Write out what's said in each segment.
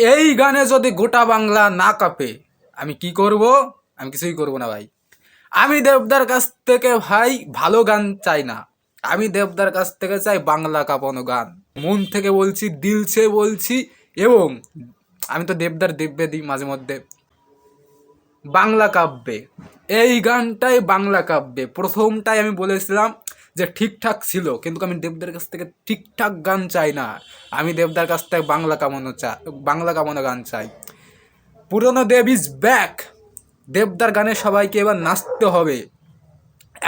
এই গানে যদি গোটা বাংলা না কাঁপে, আমি কি করব? আমি কিছুই করব না ভাই। আমি দেবদার কাছ থেকে ভাই ভালো গান চাই না। আমি দেবদার কাছ থেকে চাই বাংলা কাঁপানো গান। মন থেকে বলছি দিলছে বলছি এবং আমি তো দেবদার দেব্যে দিই মাঝে মধ্যে। বাংলা কাব্যে। এই গানটাই বাংলা কাব্যে। প্রথমটাই আমি বলেছিলাম যে ঠিকঠাক ছিল, কিন্তু আমি দেবদার কাছ থেকে ঠিকঠাক গান চাই না। আমি দেবদার কাছ থেকে বাংলা কামানো চা, বাংলা কামানো গান চাই। পুরনো দেব ইজ ব্যাক দেবদার গানে সবাইকে এবার নাচতে হবে।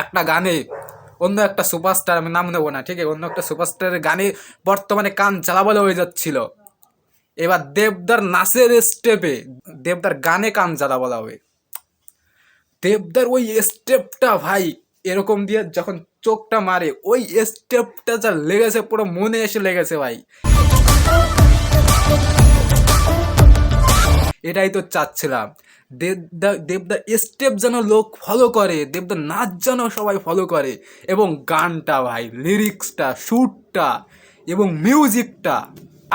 একটা গানে অন্য একটা সুপারস্টার আমি নাম নেব না, ঠিক আছে? অন্য একটা সুপারস্টারের গানে বর্তমানে কান জ্বালাবালা হয়ে যাচ্ছিল। এবার দেবদার নাচের স্টেপে দেবদার গানে কান জ্বালা বলা হবে। দেবদার ওই স্টেপটা ভাই, এরকম দিয়ে যখন চোখটা মারে। ওই স্টেপটা যা লেগেছে, পুরো মনে এসে লেগেছে ভাই। এটাই তো চাচ্ছিলাম। দেবদা দেবদার স্টেপ যেন লোক ফলো করে দেবদার নাচ যেন সবাই ফলো করে, এবং গানটা ভাই লিরিক্সটা শ্যুটটা এবং মিউজিকটা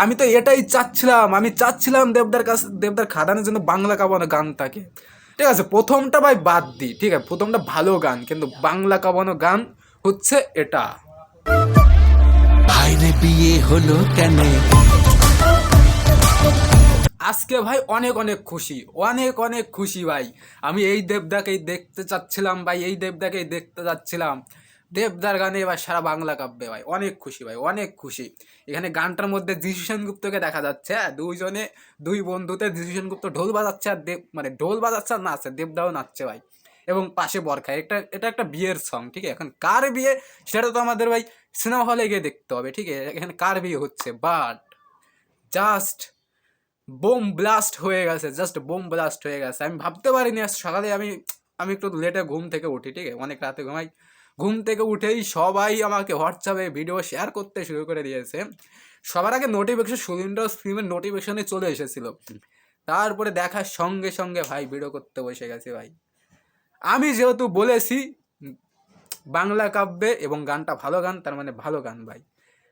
আমি তো এটাই চাচ্ছিলাম। আমি চাচ্ছিলাম দেবদার কাছে দেবদার খাদানের জন্য বাংলা কাবানো গান থাকে ঠিক আছে, প্রথমটা ভাই বাদ দিই ঠিক আছে, প্রথমটা ভালো গান, কিন্তু বাংলা কাবানো গান হচ্ছে এটা। ভাইরে বিয়ে হলো কেন? আজকে ভাই অনেক অনেক খুশি অনেক অনেক খুশি ভাই। আমি এই দেবদাকেই দেখতে চাচ্ছিলাম ভাই এই দেবদাকেই দেখতে চাচ্ছিলাম দেবদার গানে এবার সারা বাংলা কাব্যে ভাই অনেক খুশি ভাই অনেক খুশি। এখানে গানটার মধ্যে যিশু সেনগুপ্তকে দেখা যাচ্ছে হ্যাঁ দুইজনে দুই বন্ধুতে যিশু সেনগুপ্ত ঢোল বাজাচ্ছে আর দেব মানে ঢোল বাজাচ্ছে আর নাচছে দেবদাও নাচছে ভাই। এবং পাশে বরখা। একটা এটা একটা বিয়ের সং ঠিক আছে? এখন কার বিয়ে? সেটা তো আমাদের ভাই সিনেমা হলে গিয়ে দেখতে হবে ঠিক আছে? এখানে কার বিয়ে হচ্ছে? বাট জাস্ট বোম ব্লাস্ট হয়ে গেছে জাস্ট বোম ব্লাস্ট হয়ে গেছে। আমি ভাবতে পারিনি আজ সকালে আমি আমি একটু লেটে ঘুম থেকে উঠি ঠিক আছে? অনেক রাতে ঘুমাই। ঘুম থেকে উঠেই সবাই আমাকে হোয়াটসঅ্যাপে ভিডিও শেয়ার করতে শুরু করে দিয়েছে। সবার আগে নোটিফিকেশন সুরিন্দ্র ফিল্মের নোটিফিকেশনে চলে এসেছিল। তারপরে দেখার সঙ্গে সঙ্গে ভাই ভিডিও করতে বসে গেছে ভাই। আমি যেহেতু বলেছি, বাংলা কাব্যে এবং গানটা ভালো গান, তার মানে ভালো গান ভাই।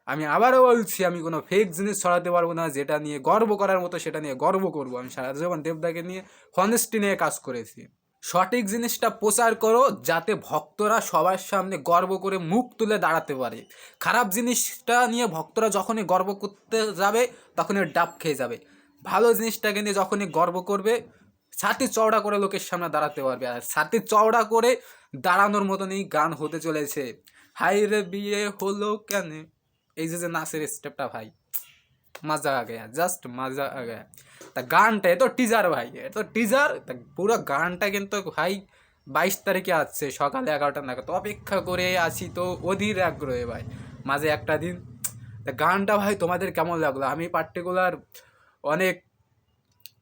আমি আবারও বলছি, আমি কোনো ফেক জিনিস ছড়াতে পারব না, যেটা নিয়ে গর্ব করার মতো, সেটা নিয়ে গর্ব করব। আমি সারা জীবন দেবদাকে নিয়ে হনেস্টি নিয়ে কাজ করেছি। সঠিক জিনিসটা প্রচার করো, যাতে ভক্তরা সবার সামনে গর্ব করে মুখ তুলে দাঁড়াতে পারে। খারাপ জিনিসটা নিয়ে ভক্তরা যখনই গর্ব করতে যাবে, তখনই ডাব খেয়ে যাবে। ভালো জিনিসটাকে নিয়ে যখনই গর্ব করবে ছাতি চওড়া করে লোকের সামনে দাঁড়াতে পারবে। আর ছাতি চওড়া করে দাঁড়ানোর মতনই গান হতে চলেছে। হাই রে বিয়ে হলো কেন? এই যে যে নাচের স্টেপটা ভাই, মজা আ গয়া জাস্ট মজা আ গয়া। তা গানটা এ তো টিজার ভাই, এ তো টিজার পুরো গানটা কিন্তু ভাই বাইশ তারিখে আসছে, সকালে এগারোটা নাগাদ। অপেক্ষা করে আছি তো অধীর আগ্রহে ভাই, মাঝে একটা দিন। তা গানটা ভাই তোমাদের কেমন লাগল? আমি পার্টিকুলার অনেক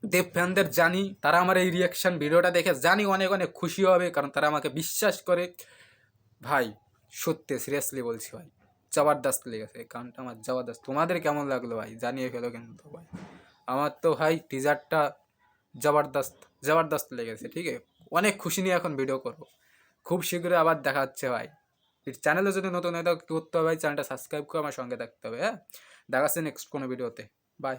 দেব ফ্যানদের জানি, তারা আমার এই রিয়াকশান ভিডিওটা দেখে জানি অনেক অনেক খুশি হবে, কারণ তারা আমাকে বিশ্বাস করে। ভাই, সত্যি সিরিয়াসলি বলছি ভাই, জবরদস্ত লেগেছে গানটা আমার, জবরদস্ত। তোমাদের কেমন লাগল ভাই? জানিয়ে ফেলো কিন্তু ভাই। আমার তো ভাই টিজারটা জবরদস্ত জবরদস্ত লেগেছে, ঠিক আছে? অনেক খুশি নিয়ে এখন ভিডিও করব। খুব শীঘ্রই আবার দেখা হচ্ছে ভাই। চ্যানেলে যদি নতুন হয় তো করতে হবে ভাই? চ্যানেলটা সাবস্ক্রাইব করে আমার সঙ্গে থাকতে হবে হ্যাঁ? দেখা নেক্সট কোনো ভিডিওতে বাই